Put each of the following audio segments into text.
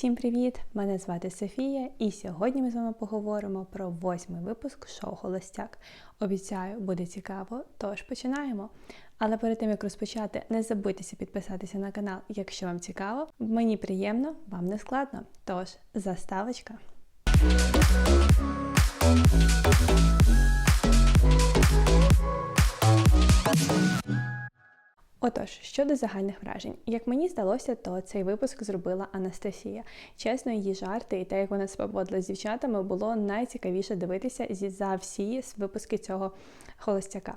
Всім привіт! Мене звати Софія, і сьогодні ми з вами поговоримо про восьмий випуск шоу Холостяк. Обіцяю, буде цікаво, тож починаємо. Але перед тим як розпочати, не забудьтеся підписатися на канал, якщо вам цікаво. Мені приємно, вам не складно. Тож, заставочка. Отож, щодо загальних вражень, як мені здалося, то цей випуск зробила Анастасія. Чесно, її жарти і те, як вона себе поводила з дівчатами, було найцікавіше дивитися зі за всі випуски цього холостяка.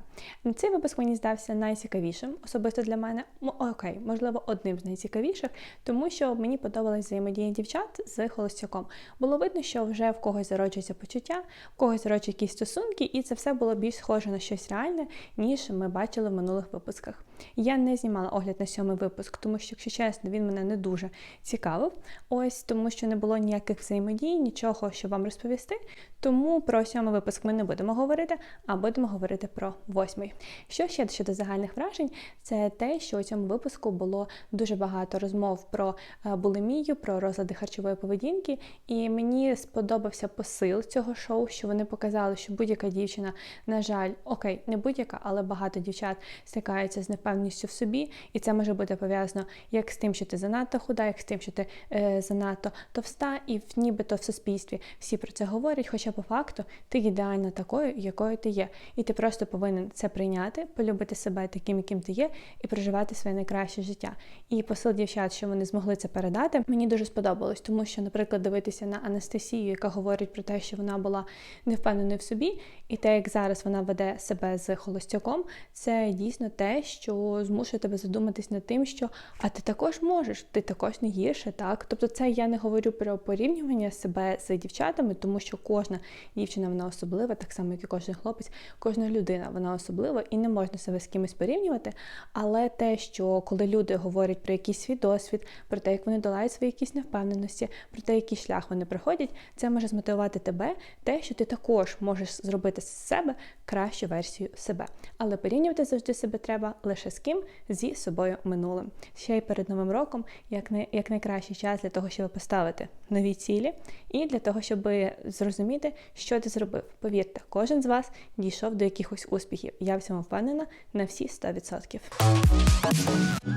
Цей випуск мені здався найцікавішим, особисто для мене. Окей, можливо, одним з найцікавіших, тому що мені подобалась взаємодія дівчат з холостяком. Було видно, що вже в когось зароджується почуття, в когось зароджують якісь стосунки, і це все було більш схоже на щось реальне, ніж ми бачили в минулих випусках. Я не знімала огляд на сьомий випуск, тому що, якщо чесно, він мене не дуже цікавив. Ось тому, що не було ніяких взаємодій, нічого, що вам розповісти. Тому про сьомий випуск ми не будемо говорити, а будемо говорити про восьмий. Що ще щодо загальних вражень, це те, що у цьому випуску було дуже багато розмов про е, булимію, про розлади харчової поведінки, і мені сподобався посил цього шоу, що вони показали, що будь-яка дівчина, на жаль, окей, не будь-яка, але багато дівчат стикаються з непевністю в собі, і це може бути пов'язано як з тим, що ти занадто худа, як з тим, що ти е, занадто товста, і нібито в суспільстві всі про це говорять. Хоча по факту ти ідеально такою, якою ти є. І ти просто повинен це прийняти, полюбити себе таким, яким ти є, і проживати своє найкраще життя. І посил дівчат, що вони змогли це передати, мені дуже сподобалось, тому що, наприклад, дивитися на Анастасію, яка говорить про те, що вона була невпевненою в собі, і те, як зараз вона веде себе з холостяком, це дійсно те, що змушує тебе задуматись над тим, що а ти також можеш, ти також не гірше, так. Тобто, це я не говорю про порівнювання себе з дівчатами, тому що кожна дівчина вона особлива, так само, як і кожен хлопець, кожна людина вона особлива і не можна себе з кимось порівнювати. Але те, що коли люди говорять про якийсь свій досвід, про те, як вони долають свої якісь невпевненості, про те, який шлях вони проходять, це може змотивувати тебе, те, що ти також можеш зробити з себе кращу версію себе. Але порівнювати завжди себе треба лише з ким зі собою минулим. Ще й перед новим роком, як не як найкращий час для того, щоб поставити нові цілі, і для того, щоб зрозуміти, що ти зробив. Повірте, кожен з вас дійшов до якихось успіхів. Я в цьому впевнена на всі 100%.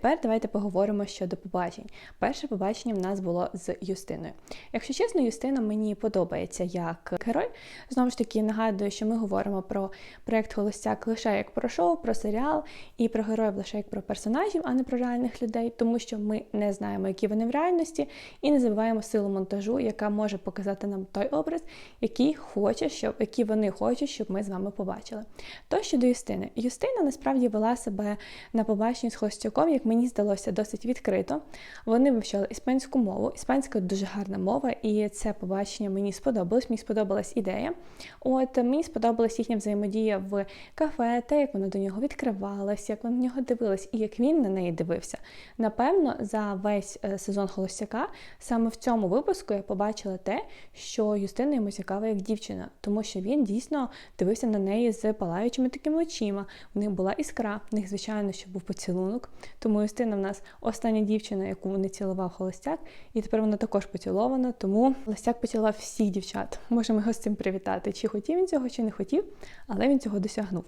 Тепер давайте поговоримо щодо побачень. Перше побачення в нас було з Юстиною. Якщо чесно, Юстина мені подобається як герой. Знову ж таки, нагадую, що ми говоримо про проєкт Холостяк лише як про шоу, про серіал і про героїв лише як про персонажів, а не про реальних людей, тому що ми не знаємо, які вони в реальності, і не забуваємо силу монтажу, яка може показати нам той образ, який хоче, щоб який вони хочуть, щоб ми з вами побачили. То щодо Юстини, Юстина насправді вела себе на побаченні з Холостяком як мені здалося, досить відкрито. Вони вивчали іспанську мову. Іспанська дуже гарна мова, і це побачення мені сподобалось. Мені сподобалась ідея. От мені сподобалась їхня взаємодія в кафе, те, як вона до нього відкривалась, як вона на нього дивилась, і як він на неї дивився. Напевно, за весь е, сезон Холостяка саме в цьому випуску я побачила те, що Юстина йому цікава як дівчина, тому що він дійсно дивився на неї з палаючими такими очима. У них була іскра, в них, звичайно, що був поцілунок. Тому Юстина в нас остання дівчина, яку не цілував холостяк, і тепер вона також поцілована. Тому холостяк поцілував всіх дівчат. Можемо його з цим привітати. Чи хотів він цього, чи не хотів, але він цього досягнув.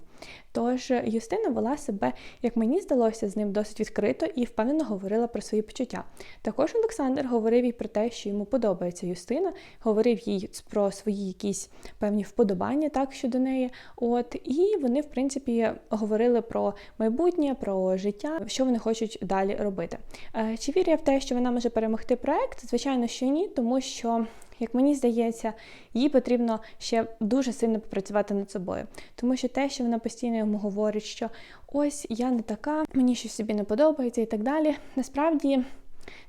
Тож Юстина вела себе, як мені здалося, з ним досить відкрито і впевнено говорила про свої почуття. Також Олександр говорив їй про те, що йому подобається Юстина, говорив їй про свої якісь певні вподобання так щодо неї. От і вони, в принципі, говорили про майбутнє, про життя, що вони хочуть далі робити. Е, чи вірю я в те, що вона може перемогти проект? Звичайно, що ні, тому що. Як мені здається, їй потрібно ще дуже сильно попрацювати над собою, тому що те, що вона постійно йому говорить, що ось я не така, мені щось собі не подобається і так далі. Насправді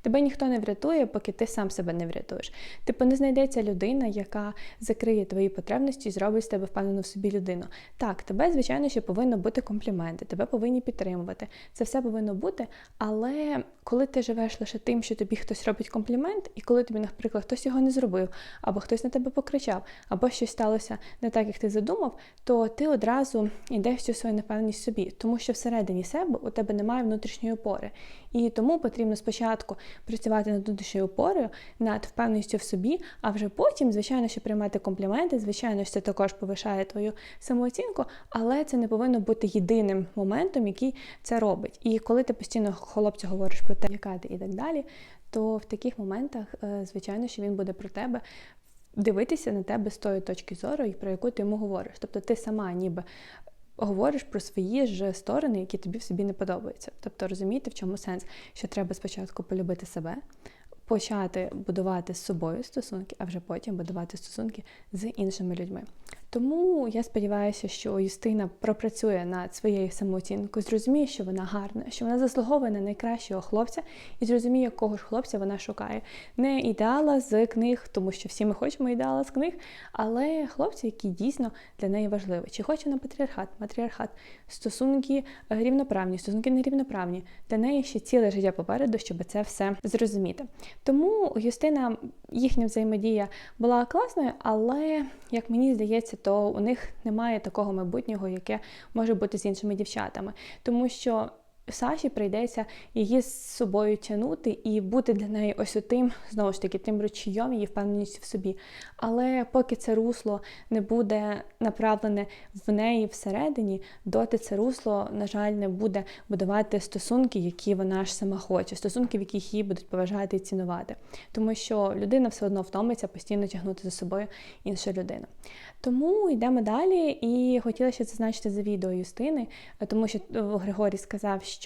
Тебе ніхто не врятує, поки ти сам себе не врятуєш. Типу не знайдеться людина, яка закриє твої потребності і зробить з тебе впевнену в собі людину. Так, тебе, звичайно, ще повинно бути компліменти, тебе повинні підтримувати. Це все повинно бути. Але коли ти живеш лише тим, що тобі хтось робить комплімент, і коли тобі, наприклад, хтось його не зробив, або хтось на тебе покричав, або щось сталося не так, як ти задумав, то ти одразу йдеш всю свою непевність собі, тому що всередині себе у тебе немає внутрішньої опори. І тому потрібно спочатку працювати над внутрішньою опорою, над впевненістю в собі, а вже потім, звичайно, що приймати компліменти, звичайно, що це також повишає твою самооцінку, але це не повинно бути єдиним моментом, який це робить. І коли ти постійно хлопцю говориш про те, яка ти і так далі, то в таких моментах, е, звичайно, що він буде про тебе. Дивитися на тебе з тої точки зору, про яку ти йому говориш. Тобто ти сама ніби говориш про свої ж сторони, які тобі в собі не подобаються. Тобто розумієте, в чому сенс, що треба спочатку полюбити себе, почати будувати з собою стосунки, а вже потім будувати стосунки з іншими людьми. Тому я сподіваюся, що Юстина пропрацює над своєю самооцінкою, зрозуміє, що вона гарна, що вона заслуговує на найкращого хлопця, і зрозуміє, якого ж хлопця вона шукає. Не ідеала з книг, тому що всі ми хочемо ідеала з книг, але хлопця, який дійсно для неї важливий. Чи хоче на патріархат, матріархат, стосунки е, рівноправні, стосунки нерівноправні. Для неї ще ціле життя попереду, щоб це все зрозуміти. Тому Юстина, їхня взаємодія була класною, але як мені здається, то у них немає такого майбутнього, яке може бути з іншими дівчатами, тому що Саші прийдеться її з собою тягнути і бути для неї ось тим, знову ж таки, тим ручійом її впевненість в собі. Але поки це русло не буде направлене в неї всередині, доти це русло, на жаль, не буде будувати стосунки, які вона ж сама хоче, стосунки, в яких її будуть поважати і цінувати. Тому що людина все одно втомиться постійно тягнути за собою іншу людину. Тому йдемо далі, і хотіла ще зазначити за відео Юстини, тому що Григорій сказав, що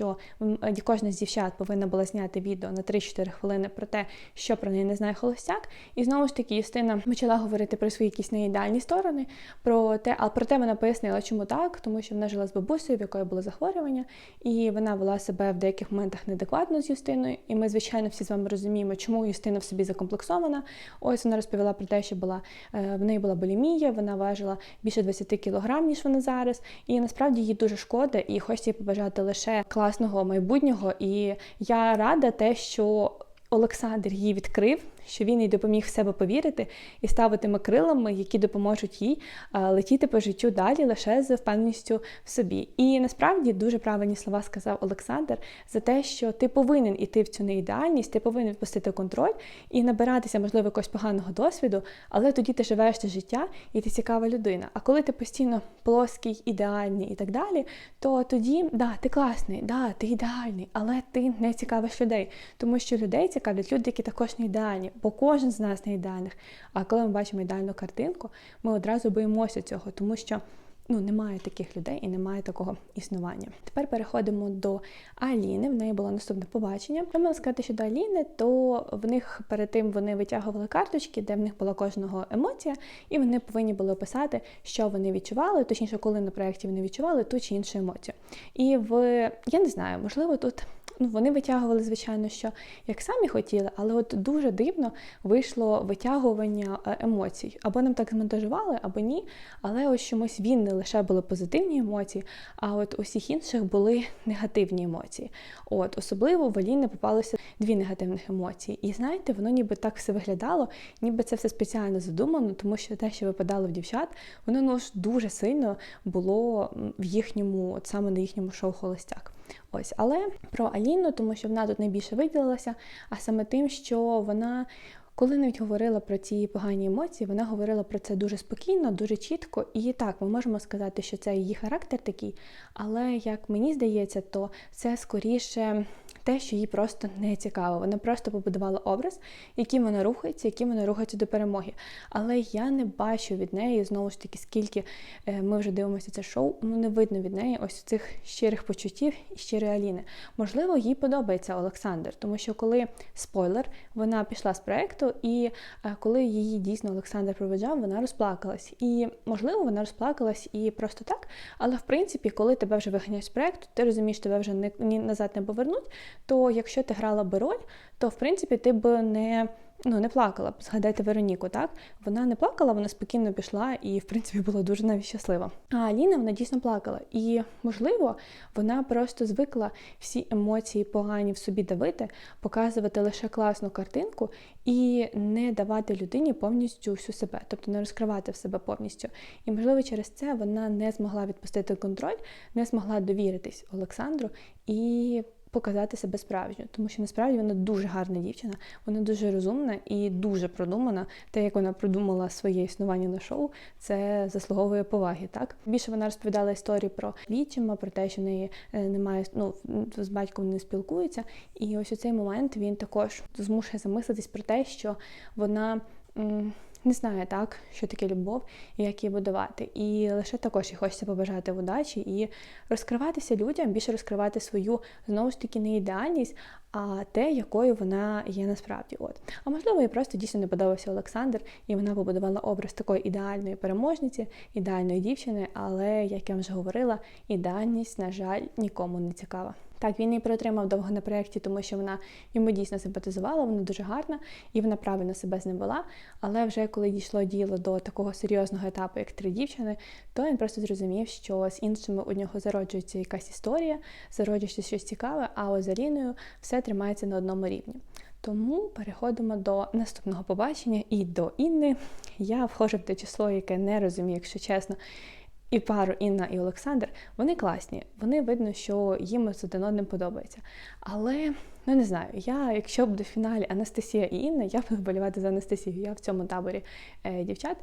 кожна з дівчат повинна була зняти відео на 3-4 хвилини про те, що про неї не знає холостяк. І знову ж таки, Юстина почала говорити про свої якісь неідеальні сторони, про те, а проте вона пояснила, чому так, тому що вона жила з бабусею, в якої було захворювання, і вона вела себе в деяких моментах неадекватно з Юстиною. І ми, звичайно, всі з вами розуміємо, чому Юстина в собі закомплексована. Ось вона розповіла про те, що була е, в неї була болімія, вона важила більше 20 кілограм, ніж вона зараз. І насправді їй дуже шкода, і хочеться їй побажати лише класного майбутнього. І я рада те, що Олександр її відкрив що він їй допоміг в себе повірити і ставитиме крилами, які допоможуть їй летіти по життю далі лише з впевненістю в собі. І насправді дуже правильні слова сказав Олександр за те, що ти повинен іти в цю неідеальність, ти повинен відпустити контроль і набиратися, можливо, якогось поганого досвіду, але тоді ти живеш це життя і ти цікава людина. А коли ти постійно плоский, ідеальний і так далі, то тоді да, ти класний, да, ти ідеальний, але ти не цікавиш людей, тому що людей цікавлять люди, які також не ідеальні бо кожен з нас не ідеальних. А коли ми бачимо ідеальну картинку, ми одразу боїмося цього, тому що ну, немає таких людей і немає такого існування. Тепер переходимо до Аліни. В неї було наступне побачення. Я можу сказати, що до Аліни, то в них перед тим вони витягували карточки, де в них була кожного емоція, і вони повинні були описати, що вони відчували, точніше, коли на проєкті вони відчували ту чи іншу емоцію. І в я не знаю, можливо, тут ну, вони витягували, звичайно, що як самі хотіли, але от дуже дивно вийшло витягування е, емоцій. Або нам так змонтажували, або ні. Але ось чомусь він не лише були позитивні емоції, а от усіх інших були негативні емоції. От Особливо в Аліни попалося дві негативних емоції. І знаєте, воно ніби так все виглядало, ніби це все спеціально задумано, тому що те, що випадало в дівчат, воно ну, дуже сильно було в їхньому, от саме на їхньому шоу Холостяк. Ось, але про Аліну, тому що вона тут найбільше виділилася, а саме тим, що вона. Коли навіть говорила про ці погані емоції, вона говорила про це дуже спокійно, дуже чітко. І так, ми можемо сказати, що це її характер такий, але як мені здається, то це скоріше те, що їй просто не цікаво. Вона просто побудувала образ, яким вона рухається, яким вона рухається до перемоги. Але я не бачу від неї знову ж таки, скільки е, ми вже дивимося це шоу, ну не видно від неї ось цих щирих почуттів і щирої Аліни. Можливо, їй подобається Олександр, тому що коли спойлер, вона пішла з проекту, і е, коли її дійсно Олександр проведжав, вона розплакалась. І можливо, вона розплакалась і просто так. Але в принципі, коли тебе вже виганяють з проекту, ти розумієш, тебе вже не ні назад не повернуть то якщо ти грала би роль, то в принципі ти б не ну, не плакала. Згадайте Вероніку, так? Вона не плакала, вона спокійно пішла і, в принципі, була дуже навіть щаслива. А Аліна вона дійсно плакала. І, можливо, вона просто звикла всі емоції погані в собі давити, показувати лише класну картинку і не давати людині повністю всю себе, тобто не розкривати в себе повністю. І, можливо, через це вона не змогла відпустити контроль, не змогла довіритись Олександру і показати себе справжньо, тому що насправді вона дуже гарна дівчина, вона дуже розумна і дуже продумана. Те, як вона продумала своє існування на шоу, це заслуговує поваги. Так більше вона розповідала історії про відчима, про те, що в неї е, немає ну з батьком не спілкується. І ось у цей момент він також змушує замислитись про те, що вона не знає так, що таке любов і як її будувати. І лише також їй хочеться побажати удачі і розкриватися людям, більше розкривати свою знову ж таки не ідеальність, а те, якою вона є насправді. От. А можливо, їй просто дійсно не подобався Олександр, і вона побудувала образ такої ідеальної переможниці, ідеальної дівчини, але, як я вже говорила, ідеальність, на жаль, нікому не цікава. Так, він її протримав довго на проєкті, тому що вона йому дійсно симпатизувала, вона дуже гарна і вона правильно себе з ним вела. Але вже коли дійшло діло до такого серйозного етапу, як три дівчини, то він просто зрозумів, що з іншими у нього зароджується якась історія, зароджується щось цікаве, а от з Аліною все тримається на одному рівні. Тому переходимо до наступного побачення і до Інни. Я вхожу в те число, яке не розумію, якщо чесно. І пару Інна і Олександр, вони класні. Вони видно, що їм з один одним подобається. Але ну не знаю, я, якщо б до фіналі Анастасія і Інна, я буду вболівати за Анастасію. Я в цьому таборі е, дівчат.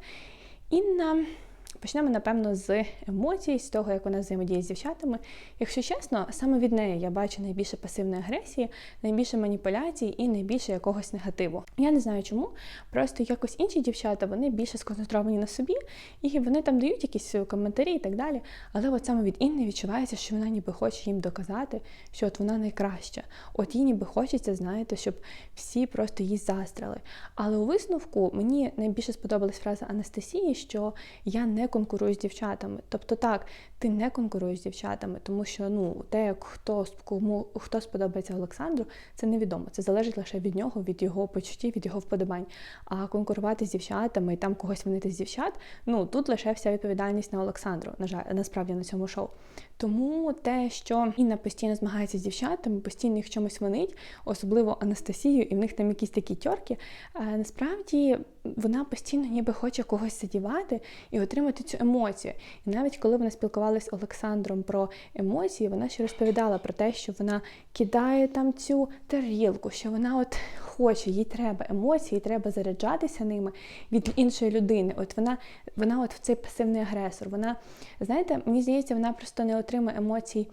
Інна Почнемо, напевно, з емоцій, з того, як вона взаємодіє з дівчатами. Якщо чесно, саме від неї я бачу найбільше пасивної агресії, найбільше маніпуляцій і найбільше якогось негативу. Я не знаю чому, просто якось інші дівчата вони більше сконцентровані на собі, і вони там дають якісь коментарі і так далі. Але от саме від Інни відчувається, що вона ніби хоче їм доказати, що от вона найкраща. От їй ніби хочеться, знаєте, щоб всі просто її застрали. Але у висновку мені найбільше сподобалась фраза Анастасії, що я не конкурую з дівчатами. Тобто, так, ти не конкуруєш з дівчатами, тому що ну, те, як хто кому хто сподобається Олександру, це невідомо. Це залежить лише від нього, від його почуттів, від його вподобань. А конкурувати з дівчатами і там когось винити з дівчат, ну тут лише вся відповідальність на Олександру, на жаль, насправді на цьому шоу. Тому те, що Інна постійно змагається з дівчатами, постійно їх чомусь винить, особливо Анастасію, і в них там якісь такі тьорки, насправді вона постійно ніби хоче когось задівати і отримати цю емоцію. І навіть коли вона спілкувалася з Олександром про емоції, вона ще розповідала про те, що вона кидає там цю тарілку, що вона от хоче, їй треба емоції, треба заряджатися ними від іншої людини. От вона вона от цей пасивний агресор. Вона, знаєте, мені здається, вона просто не отримує емоцій.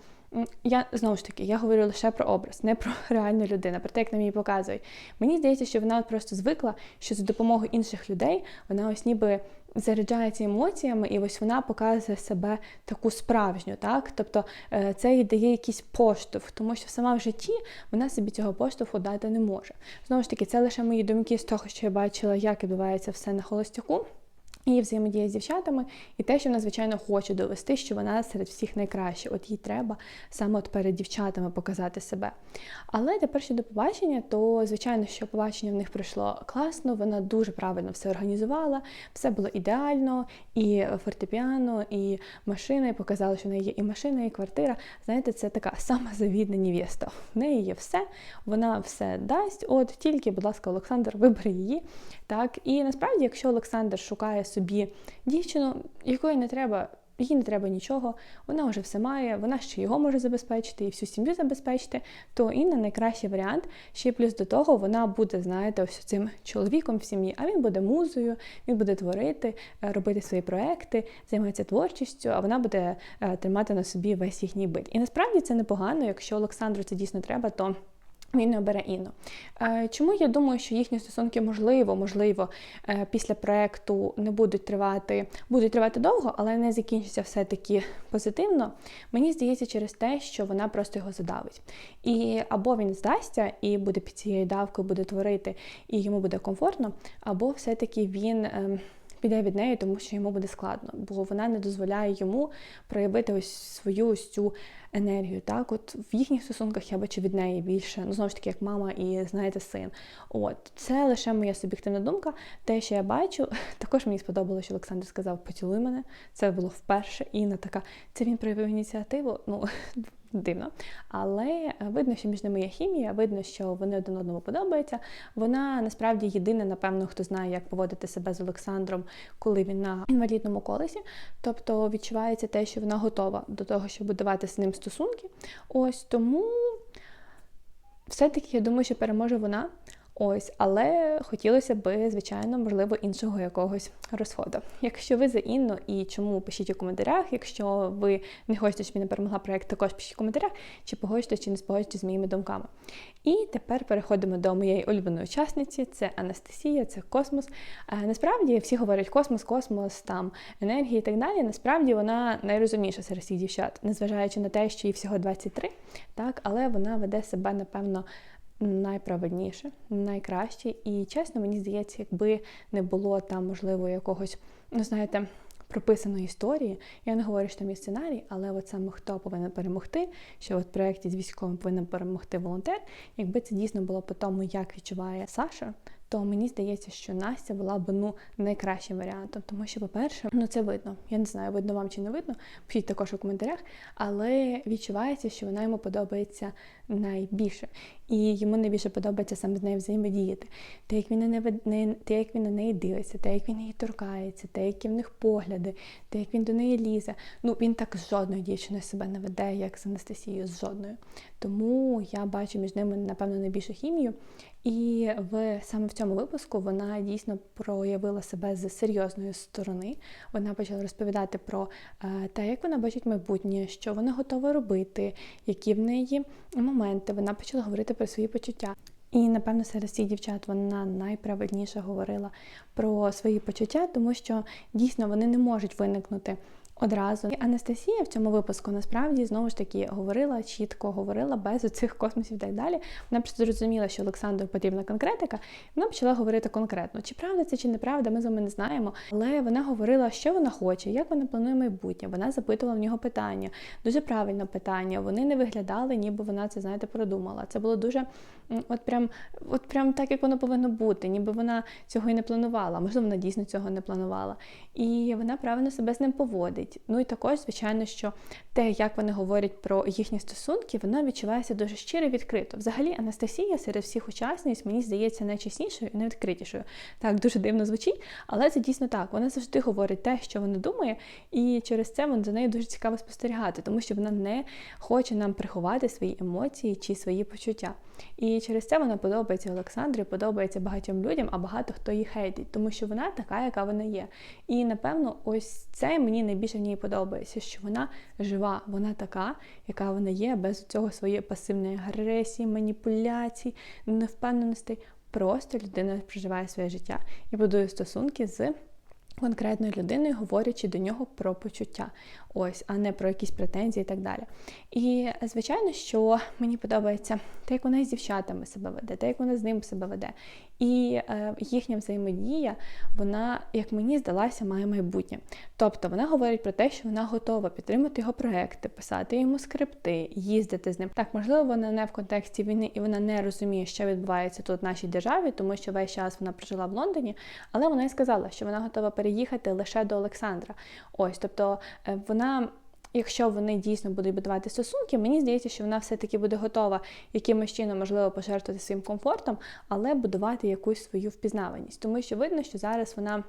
Я знову ж таки я говорю лише про образ, не про реальну людину, про те, як нам її показують. Мені здається, що вона просто звикла, що за допомогою інших людей вона ось ніби заряджається емоціями, і ось вона показує себе таку справжню, так? Тобто е, це їй дає якийсь поштовх, тому що сама в житті вона собі цього поштовху дати не може. Знову ж таки, це лише мої думки з того, що я бачила, як відбувається все на холостяку. І взаємодія з дівчатами, і те, що вона, звичайно, хоче довести, що вона серед всіх найкраща. От їй треба саме от перед дівчатами показати себе. Але тепер щодо побачення, то звичайно, що побачення в них пройшло класно, вона дуже правильно все організувала, все було ідеально, і фортепіано, і машина, і показала, що в неї є і машина, і квартира. Знаєте, це така сама завідна невеста. В неї є все, вона все дасть. От тільки, будь ласка, Олександр, вибери її. Так, і насправді, якщо Олександр шукає собі дівчину, якої не треба, їй не треба нічого, вона вже все має, вона ще його може забезпечити і всю сім'ю забезпечити, то Інна найкращий варіант. Ще плюс до того вона буде, знаєте, ось цим чоловіком в сім'ї, а він буде музою, він буде творити, е, робити свої проекти, займатися творчістю, а вона буде е, тримати на собі весь їхній бит. І насправді це непогано, якщо Олександру це дійсно треба, то. Він не обере Інну. Е, чому я думаю, що їхні стосунки можливо, можливо, е, після проекту не будуть тривати, будуть тривати довго, але не закінчиться все-таки позитивно. Мені здається, через те, що вона просто його задавить. І або він здасться і буде під цією давкою, буде творити, і йому буде комфортно, або все-таки він. Ем, піде від неї, тому що йому буде складно, бо вона не дозволяє йому проявити ось свою ось цю енергію. Так, от в їхніх стосунках я бачу від неї більше, ну знову ж таки, як мама і знаєте, син. От це лише моя суб'єктивна думка. Те, що я бачу, також мені сподобалося, що Олександр сказав Поцілуй мене. Це було вперше. Інна така, це він проявив ініціативу. Ну дивно. Але видно, що між ними є хімія, видно, що вони один одному подобаються. Вона насправді єдина, напевно, хто знає, як поводити себе з Олександром, коли він на інвалідному колесі. Тобто відчувається те, що вона готова до того, щоб будувати з ним стосунки. Ось тому все-таки я думаю, що переможе вона. Ось, але хотілося б, звичайно, можливо, іншого якогось розходу. Якщо ви за Інну і чому пишіть у коментарях, якщо ви не хочете, щоб не перемогла проект, також пишіть у коментарях, чи погоджуєтесь, чи не спогоджуєтесь з моїми думками. І тепер переходимо до моєї улюбленої учасниці: це Анастасія, це космос. Е, насправді всі говорять космос, космос, там енергія і так далі. Насправді вона найрозумніша серед всіх дівчат, незважаючи на те, що їй всього 23, так, але вона веде себе, напевно найправедніше, найкраще. І чесно, мені здається, якби не було там, можливо, якогось, ну знаєте, прописаної історії. Я не говорю, що там є сценарій, але от саме хто повинен перемогти, що от в проєкті з військовим повинен перемогти волонтер. Якби це дійсно було по тому, як відчуває Саша, то мені здається, що Настя була б ну найкращим варіантом, тому що, по-перше, ну це видно. Я не знаю, видно вам чи не видно. Пишіть також у коментарях, але відчувається, що вона йому подобається найбільше, і йому найбільше подобається саме з нею взаємодіяти. Те, як він на не, те, як він на неї дивиться, те, як він її торкається, те, які в них погляди, те, як він до неї лізе. Ну він так з жодною дівчиною себе не веде, як з Анастасією, з жодною. Тому я бачу між ними, напевно, найбільшу хімію. І в саме в цьому випуску вона дійсно проявила себе з серйозної сторони. Вона почала розповідати про е, те, як вона бачить майбутнє, що вона готова робити, які в неї моменти. Вона почала говорити про свої почуття. І, напевно, серед всіх дівчат вона найправильніше говорила про свої почуття, тому що дійсно вони не можуть виникнути одразу. І Анастасія в цьому випуску насправді знову ж таки говорила чітко, говорила без оцих космосів і так далі. Вона просто зрозуміла, що Олександру потрібна конкретика. Вона почала говорити конкретно, чи правда це, чи неправда, ми з вами не знаємо. Але вона говорила, що вона хоче, як вона планує майбутнє. Вона запитувала в нього питання, дуже правильне питання. Вони не виглядали, ніби вона це знаєте продумала. Це було дуже от прям, от прям так, як воно повинно бути, ніби вона цього і не планувала. Можливо, вона дійсно цього не планувала. І вона правильно себе з ним поводить говорять. Ну і також, звичайно, що те, як вони говорять про їхні стосунки, воно відчувається дуже щиро і відкрито. Взагалі, Анастасія серед всіх учасниць, мені здається, найчеснішою і найвідкритішою. Так, дуже дивно звучить, але це дійсно так. Вона завжди говорить те, що вона думає, і через це за нею дуже цікаво спостерігати, тому що вона не хоче нам приховати свої емоції чи свої почуття. І через це вона подобається Олександрі, подобається багатьом людям, а багато хто її хейтить, тому що вона така, яка вона є. І напевно, ось це мені найбільше в ній подобається, що вона жива, вона така, яка вона є, без цього своєї пасивної агресії, маніпуляцій, невпевненостей. Просто людина проживає своє життя і будує стосунки з конкретною людиною, говорячи до нього про почуття, ось, а не про якісь претензії і так далі. І звичайно, що мені подобається те, як вона з дівчатами себе веде, те, як вона з ним себе веде. І е, їхня взаємодія, вона, як мені здалася, має майбутнє. Тобто вона говорить про те, що вона готова підтримати його проекти, писати йому скрипти, їздити з ним. Так, можливо, вона не в контексті війни і вона не розуміє, що відбувається тут в нашій державі, тому що весь час вона прожила в Лондоні, але вона й сказала, що вона готова переїхати лише до Олександра. Ось, тобто е, вона якщо вони дійсно будуть будувати стосунки, мені здається, що вона все-таки буде готова якимось чином, можливо, пожертвувати своїм комфортом, але будувати якусь свою впізнаваність. Тому що видно, що зараз вона.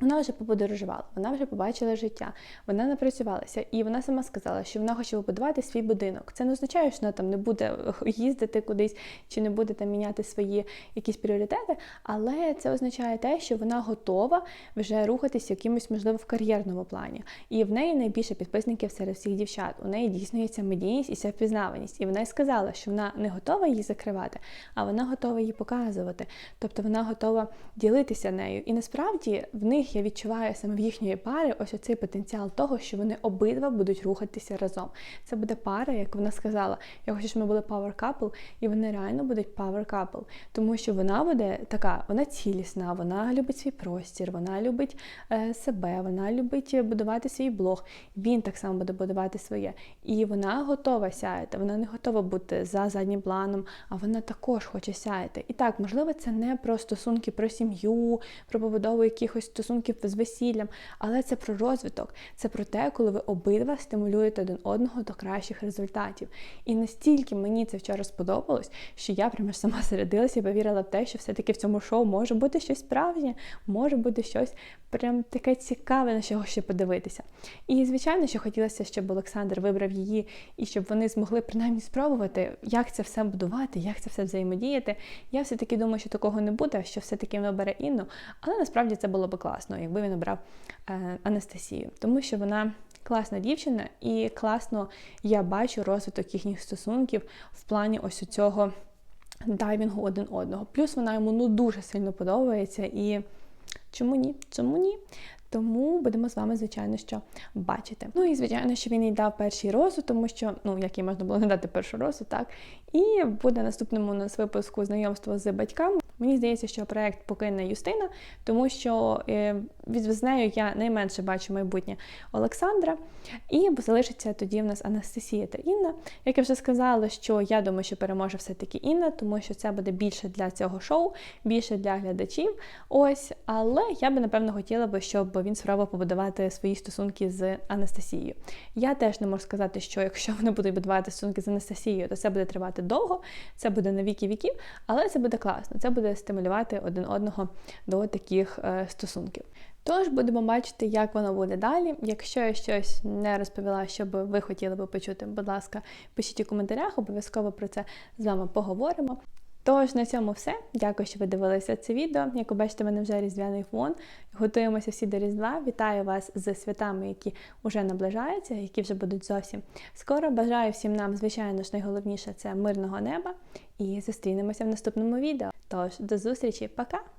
Вона вже побудорожувала, вона вже побачила життя, вона напрацювалася, і вона сама сказала, що вона хоче побудувати свій будинок. Це не означає, що вона там не буде їздити кудись чи не буде там міняти свої якісь пріоритети, але це означає те, що вона готова вже рухатись якимось, можливо, в кар'єрному плані. І в неї найбільше підписників серед всіх дівчат. У неї дійсно є ця медійність і ця впізнаваність. І вона й сказала, що вона не готова її закривати, а вона готова її показувати. Тобто вона готова ділитися нею. І насправді в них них я відчуваю саме в їхньої пари ось оцей потенціал того, що вони обидва будуть рухатися разом. Це буде пара, як вона сказала. Я хочу, щоб ми були power couple, і вони реально будуть power couple. Тому що вона буде така, вона цілісна, вона любить свій простір, вона любить е, себе, вона любить будувати свій блог. Він так само буде будувати своє. І вона готова сяяти, вона не готова бути за заднім планом, а вона також хоче сяяти. І так, можливо, це не про стосунки, про сім'ю, про побудову якихось стосунків стосунків з весіллям, але це про розвиток, це про те, коли ви обидва стимулюєте один одного до кращих результатів. І настільки мені це вчора сподобалось, що я прямо сама середилася і повірила в те, що все-таки в цьому шоу може бути щось справжнє, може бути щось прям таке цікаве, на що ще подивитися. І звичайно, що хотілося, щоб Олександр вибрав її і щоб вони змогли принаймні спробувати, як це все будувати, як це все взаємодіяти. Я все-таки думаю, що такого не буде, що все-таки він обере Інну, але насправді це було би класно, якби він обрав е, Анастасію, тому що вона. Класна дівчина, і класно я бачу розвиток їхніх стосунків в плані ось цього дайвінгу один одного. Плюс вона йому ну дуже сильно подобається і чому ні? Чому ні? Тому будемо з вами, звичайно, що бачити. Ну і звичайно, що він їй дав перший розу, тому що, ну, як їй можна було не дати першу розу, так. І буде наступному у нас випуску знайомство з батьками. Мені здається, що проект покине Юстина, тому що е, з нею я найменше бачу майбутнє Олександра. І залишиться тоді в нас Анастасія та Інна. Як я вже сказала, що я думаю, що переможе все-таки Інна, тому що це буде більше для цього шоу, більше для глядачів. Ось, але я би напевно хотіла би, щоб він спробував побудувати свої стосунки з Анастасією. Я теж не можу сказати, що якщо вони будуть будувати стосунки з Анастасією, то це буде тривати довго, це буде на віки віків, але це буде класно. Це буде стимулювати один одного до таких е, стосунків. Тож будемо бачити, як воно буде далі. Якщо я щось не розповіла, що би ви хотіли би почути, будь ласка, пишіть у коментарях, обов'язково про це з вами поговоримо. Тож на цьому все. Дякую, що ви дивилися це відео. Як ви бачите, в мене вже різдвяний фон. Готуємося всі до Різдва. Вітаю вас з святами, які вже наближаються, які вже будуть зовсім скоро. Бажаю всім нам, звичайно ж, найголовніше це мирного неба. І зустрінемося в наступному відео. Тож, до зустрічі, пока!